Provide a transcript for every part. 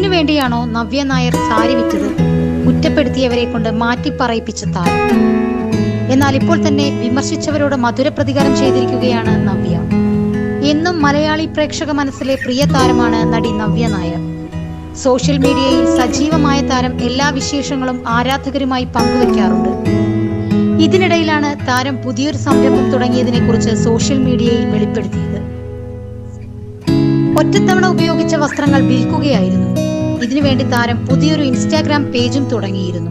വേണ്ടിയാണോ നവ്യ നായർ സാരി വിറ്റത്? കുറ്റപ്പെടുത്തിയവരെ കൊണ്ട് മാറ്റിപ്പറയിപ്പിച്ച താരം. എന്നാൽ ഇപ്പോൾ തന്നെ വിമർശിച്ചവരോട് മധുര പ്രതികാരം ചെയ്തിരിക്കുകയാണ് നവ്യ. എന്നും മലയാളി പ്രേക്ഷക മനസ്സിലെ പ്രിയ താരമാണ് നടി നവ്യ നായർ. സോഷ്യൽ മീഡിയയിൽ സജീവമായ താരം എല്ലാ വിശേഷങ്ങളും ആരാധകരുമായി പങ്കുവയ്ക്കാറുണ്ട് ഇതിനിടയിലാണ് താരം പുതിയൊരു സംരംഭം തുടങ്ങിയതിനെ കുറിച്ച് സോഷ്യൽ മീഡിയയിൽ വെളിപ്പെടുത്തിയത്. ഒറ്റത്തവണ ഉപയോഗിച്ച വസ്ത്രങ്ങൾ വിൽക്കുകയായിരുന്നു. ഇതിനുവേണ്ടി താരം പുതിയൊരു ഇൻസ്റ്റാഗ്രാം പേജും തുടങ്ങിയിരുന്നു.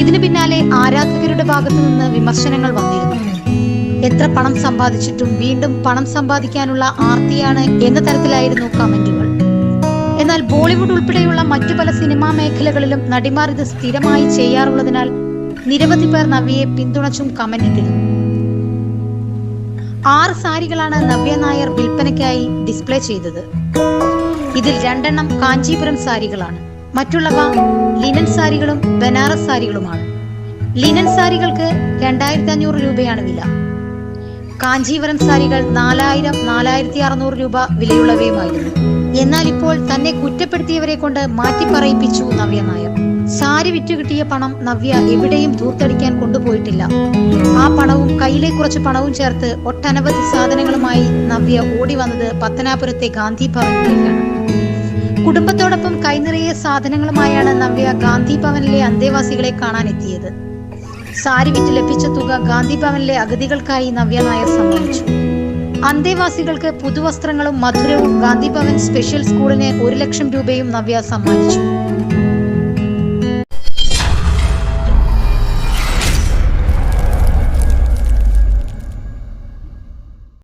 ഇതിനു പിന്നാലെ ആരാധകരുടെ ഭാഗത്തു നിന്ന് വിമർശനങ്ങൾ വന്നിരുന്നു. എത്ര പണം സമ്പാദിച്ചിട്ടും വീണ്ടും പണം സമ്പാദിക്കാനുള്ള ആർത്തിയാണ് എന്ന തരത്തിലായിരുന്നു കമന്റുകൾ. എന്നാൽ ബോളിവുഡ് ഉൾപ്പെടെയുള്ള മറ്റു പല സിനിമാ മേഖലകളിലും നടിമാർ ഇത് സ്ഥിരമായി ചെയ്യാറുള്ളതിനാൽ നിരവധി പേർ നവ്യയെ പിന്തുണച്ചും കമന്റ് ഇട്ടിരുന്നു ആറ് സാരികളാണ് നവ്യ നായർ വിൽപ്പനയ്ക്കായി ഡിസ്പ്ലേ ചെയ്തത്. ഇതിൽ രണ്ടെണ്ണം കാഞ്ചീപുരം സാരികളാണ്. മറ്റുള്ളവ ലിനൻ സാരികളും ബനാറസ് സാരികളുമാണ്. ലിനൻ സാരികൾക്ക് രണ്ടായിരത്തി അഞ്ഞൂറ് രൂപയാണ് വില. കാഞ്ചീപുരം സാരികൾ നാലായിരം നാലായിരത്തി അറുന്നൂറ് രൂപ വിലയുള്ളവയുമായിരുന്നു. എന്നാൽ ഇപ്പോൾ തന്നെ കുറ്റപ്പെടുത്തിയവരെ കൊണ്ട് മാറ്റി പറയിപ്പിച്ചു നവ്യ നായർ. സാരി വിറ്റു കിട്ടിയ പണം നവ്യ എവിടെയും ധൂർത്തടിക്കാൻ കൊണ്ടുപോയിട്ടില്ല. ആ പണവും കയ്യിലെ കുറച്ച് പണവും ചേർത്ത് ഒട്ടനവധി സാധനങ്ങളുമായി നവ്യ ഓടി വന്നത് പത്തനാപുരത്തെ ഗാന്ധി ഭവനിലേക്കാണ്. കുടുംബത്തോടൊപ്പം കൈനിറയെ സാധനങ്ങളുമായാണ് നവ്യ ഗാന്ധി ഭവനിലെ അന്തേവാസികളെ കാണാൻ എത്തിയത് സാരി വിറ്റ് ലഭിച്ച തുക ഗാന്ധി ഭവനിലെ അഗതികൾക്കായി നവ്യ നായർ സമ്മാനിച്ചു. അന്തേവാസികൾക്ക് പുതുവസ്ത്രങ്ങളും മധുരവും ഗാന്ധി ഭവൻ സ്പെഷ്യൽ സ്കൂളിന് ഒരു ലക്ഷം രൂപയും നവ്യ സമ്മാനിച്ചു.